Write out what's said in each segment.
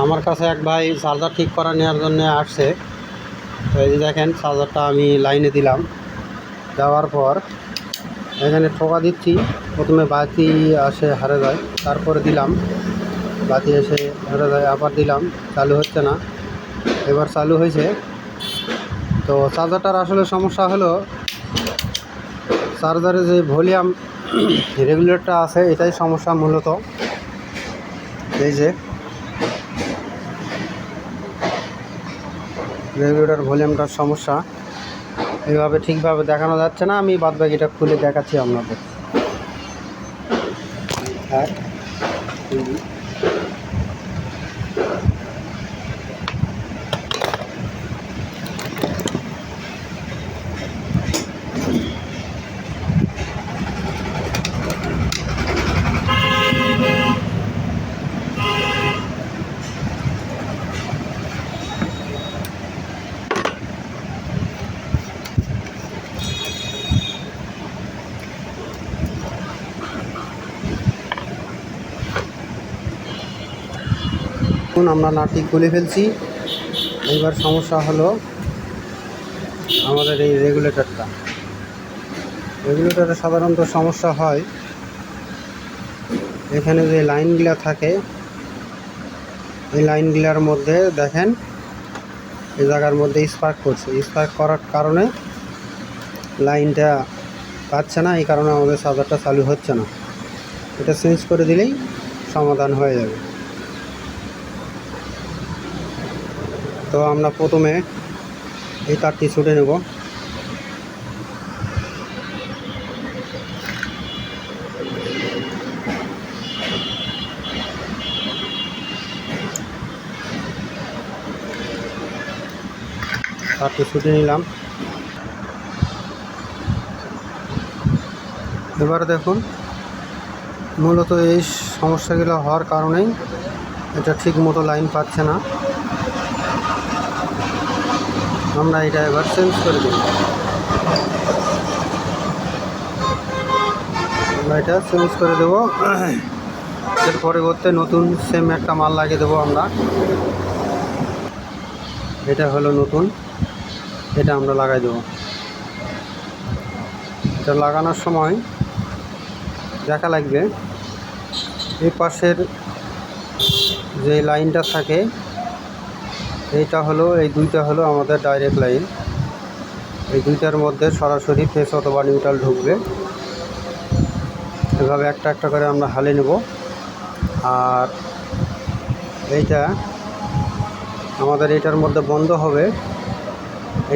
আমার কাছে এক ভাই চার্জার ঠিক করা নেওয়ার জন্য আসছে। তো এই যে দেখেন চার্জারটা আমি লাইনে দিলাম। দেওয়ার পর এখানে ঠোকা দিচ্ছি। প্রথমে বাতি আসে হারে যায়, তারপরে দিলাম। বাতি এসে হারে যায়, আবার দিলাম। চালু হচ্ছে না। এবার চালু হয়েছে। তো চার্জারটার আসলে সমস্যা হলো চার্জারে যে ভলিউম রেগুলেটরটা আছে, এটাই সমস্যা মূলত। এই যে রেগুলেটর ভলিউমটার সমস্যা। এইভাবে ঠিকভাবে দেখানো যাচ্ছে না আমি বাদবাকিটা খুলে দেখাচ্ছি আপনাদের। হ্যাঁ আমরা নাটটি খুলে ফেলছি। এবার সমস্যা হলো আমাদের এই রেগুলেটরটা রেগুলেটরে সাধারণত সমস্যা হয়, এখানে যে লাইনগুলা থাকে, এই লাইনগুলার মধ্যে দেখেন, এই জায়গার মধ্যে স্পার্ক করছে। স্পার্ক করার কারণে লাইনটা পাচ্ছে না, এই কারণে আমাদের চার্জারটা চালু হচ্ছে না। এটা চেঞ্জ করে দিলেই সমাধান হয়ে যাবে। তো আমরা প্রথমে এই তারটি ছুটে নেব। তারটি ছুটে নিলাম। এবার দেখুন, মূলত এই সমস্যাগুলো হওয়ার কারণেই এটা ঠিক মতো লাইন পাচ্ছে না। আমরা এটা এবার চেঞ্জ করে দিই আমরা এটা চেঞ্জ করে দেবো। এর পরিবর্তে নতুন সেম একটা মাল লাগিয়ে দেবো আমরা। এটা হলো নতুন। এটা আমরা লাগাই দেবো। এটা লাগানোর সময় দেখা লাগবে। এই পাশের যে লাইনটা থাকে এইটা হলো, এই দুইটা হলো আমাদের ডাইরেক্ট লাইন এই দুইটার মধ্যে সরাসরি ফেস অথবা নিউট্রাল ঢুকবে। এভাবে একটা একটা করে আমরা হালে নেব। আর এইটা আমাদের এটার মধ্যে বন্ধ হবে।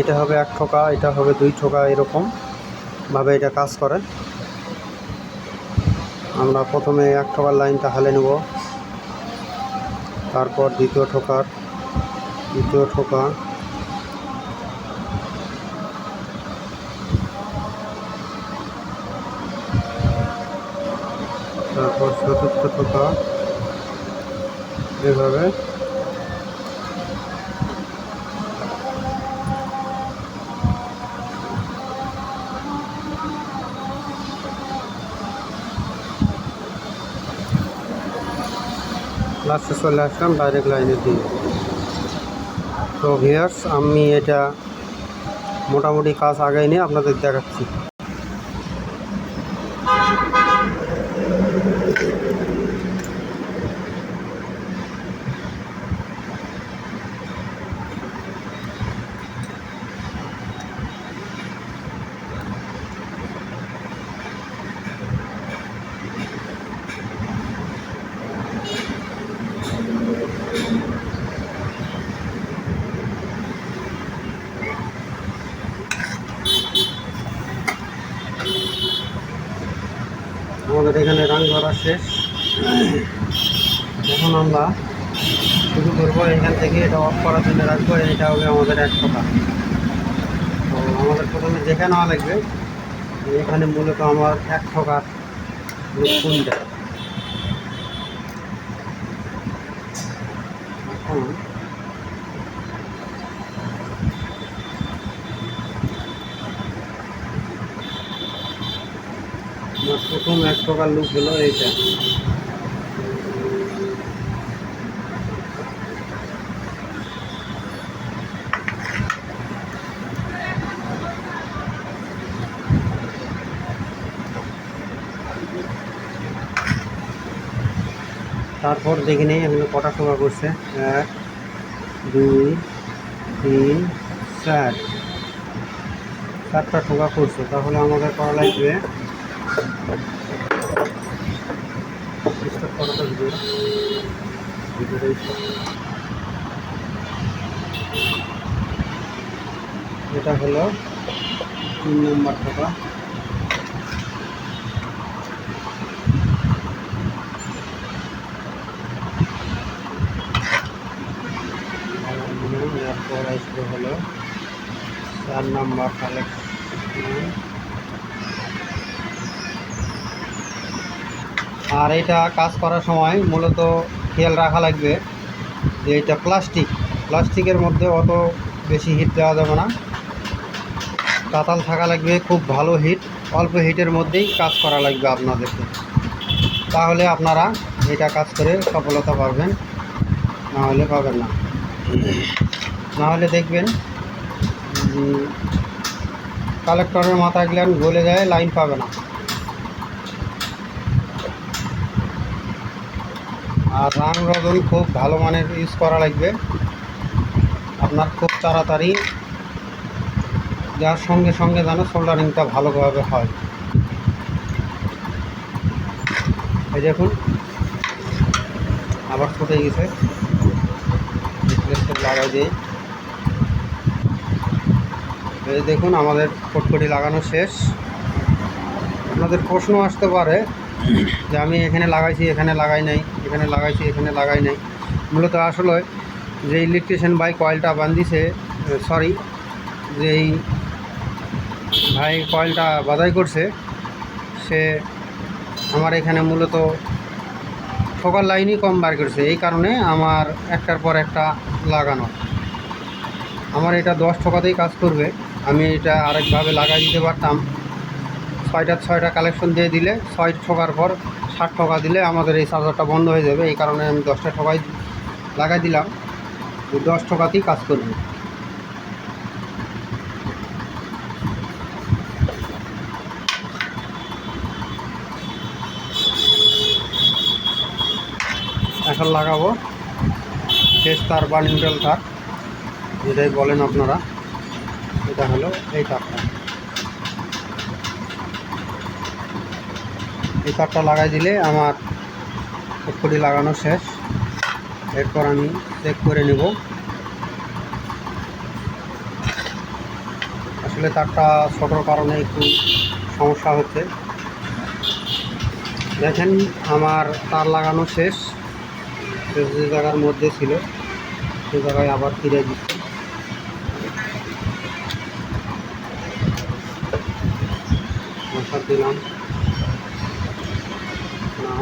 এটা হবে এক ঠোকা, এটা হবে দুই ঠোকা, এরকম ভাবে এটা কাজ করে। আমরা প্রথমে এক ঠোকার লাইনটা হালে নেব। তারপর দ্বিতীয় ঠোকার তৃতীয় ঠোকা। তারপর চতুর্থ ঠোকা। এভাবে। লাস্টে চলে আসলাম ডাইরেক্ট লাইনের দিকে তো ভিয়ার্স আমি এটা মোটামুটি কাজ আগাই নিয়ে আপনাদের দেখাচ্ছি আমাদের এখানে রাং ধরা শেষ। এখন আমরা শুরু করব। এখান থেকে এটা অফ করার জন্য রাখব। এটা হবে আমাদের এক টাকা তো আমাদের প্রথমে দেখে নেওয়া লাগবে, এখানে মূলত আমার এক ঠকার কোনটা এখন আমার প্রথম এক প্রকার লুক হলো এইটা। তারপর দেখি নেই এগুলো কটা টোকা করছে? এক, দুই, তিন, চার। চারটা টোকা করছে, তাহলে আমাদের করা লাগবে এটা হলো তিন নম্বর আসবে হলো চার নাম্বার কালেকশন আর এটা কাজ করার সময় মূলত খেয়াল রাখা লাগবে যে এটা প্লাস্টিক। প্লাস্টিকের মধ্যে অত বেশি হিট দেওয়া যাবে না। কাতাল থাকা লাগবে, খুব ভালো হিট অল্প হিটের মধ্যেই কাজ করা লাগবে আপনাদেরকে। তাহলে আপনারা এটা কাজ করে সফলতা পাবেন। না হলে পাবেন না। নাহলে দেখবেন কালেক্টরের মাথা গ্ল্যান্ড গলে যায় লাইন পাবে না। আর রাং রজন খুব ভালো মানের ইউজ করা লাগবে। আপনার খুব তাড়াতাড়ি, যার সঙ্গে সঙ্গে যেন সোল্ডারিংটা ভালোভাবে হয়। এই দেখুন, আবার ফুটে গেছে। লাগাই দিই। এই দেখুন, আমাদের ফটফটি লাগানো শেষ। আপনাদের প্রশ্ন আসতে পারে যে আমি এখানে লাগাইছি, এখানে লাগাই নাই, এখানে লাগাইছি, এখানে লাগাই নাই। মূলত আসলে যে ইলেকট্রিশিয়ান ভাই কয়েলটা বান্ধিছে সরি যেই ভাই কয়েলটা বাধাই করছে, সে আমার এখানে মূলত ঠোকার লাইনই কম বার করছে। এই কারণে আমার একটার পর একটা লাগানো। আমার এটা দশ ঠোকাতেই কাজ করবে। আমি এটা আরেকভাবে লাগাই দিতে পারতাম। ছয়টা ছয়টা কালেকশন দিয়ে দিলে, ছয় ঠোকার পর ষাট ঠোকা দিলে আমাদের এই চার্জারটা বন্ধ হয়ে যাবে। এই কারণে আমি দশটা ঠোকাই লাগাই দিলাম। দশ ঠোকাতেই কাজ করবে। এখন লাগাবো। শেষ তার বা নিউট্রাল তার। যেটাই বলেন আপনারা। এটা হলো এই তারটা। এই তারটা লাগাই দিলে আমার পুটপুটি লাগানো শেষ। এরপর আমি চেক করে নেব। আসলে তারটা ছোটোর কারণে একটু সমস্যা হচ্ছে। দেখেন, আমার তার লাগানো শেষ। যে জায়গার মধ্যে ছিল, সে জায়গায় আবার ফিরে দিচ্ছি। দিলাম না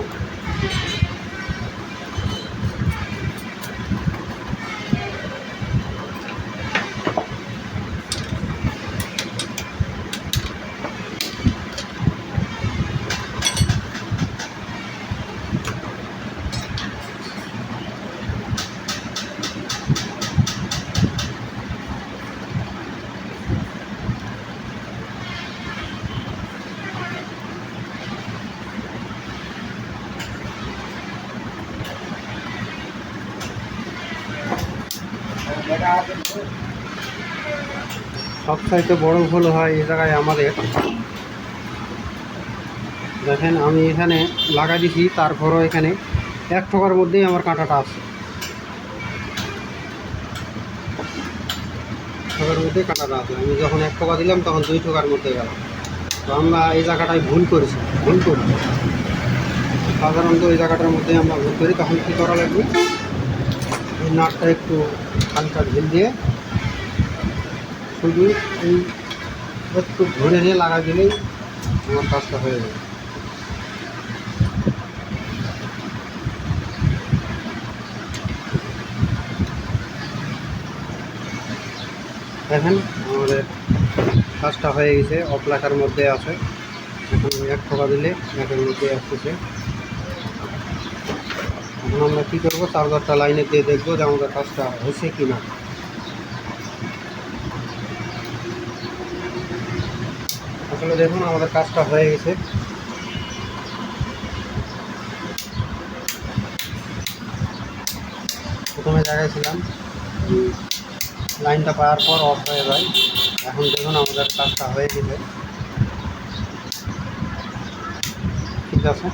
সবচাইতে বড় ভুল হয় এই জায়গায় আমাদের। দেখেন, আমি এখানে লাগা দিছি, তারপরও এখানে এক ঠোকার মধ্যেই আমার কাঁটাটা আছে। ঠোকার মধ্যে কাঁটাটা আছে। আমি যখন এক ঠোকা দিলাম, তখন দুই ঠোকার মধ্যে গেলাম তো আমরা এই জায়গাটায় ভুল করেছি, ভুল করি। সাধারণত এই জায়গাটার মধ্যে আমরা ভুল করি, তখন কী করা লাগবে? এই নাটটা একটু হালকা ঢিল দিয়ে শুধু এই একটু ঘুরে নিয়ে লাগা দিলেই আমার কাজটা হয়ে যাবে। দেখেন, আমাদের কাজটা হয়ে গেছে অফ মধ্যে আছে। এখন এক টাকা দিলে একের মধ্যে আসতেছে। আমরা কী করব? চার্জারটা লাইনে দিয়ে দেখব যে আমাদের কাজটা হয়েছে কি না আসলে দেখুন, আমাদের কাজটা হয়ে গেছে। প্রথমে দেখাইছিলাম, লাইনটা পাওয়ার পর অফ হয়ে যায়। এখন দেখুন, আমাদের কাজটা হয়ে গেছে। ঠিক আছে?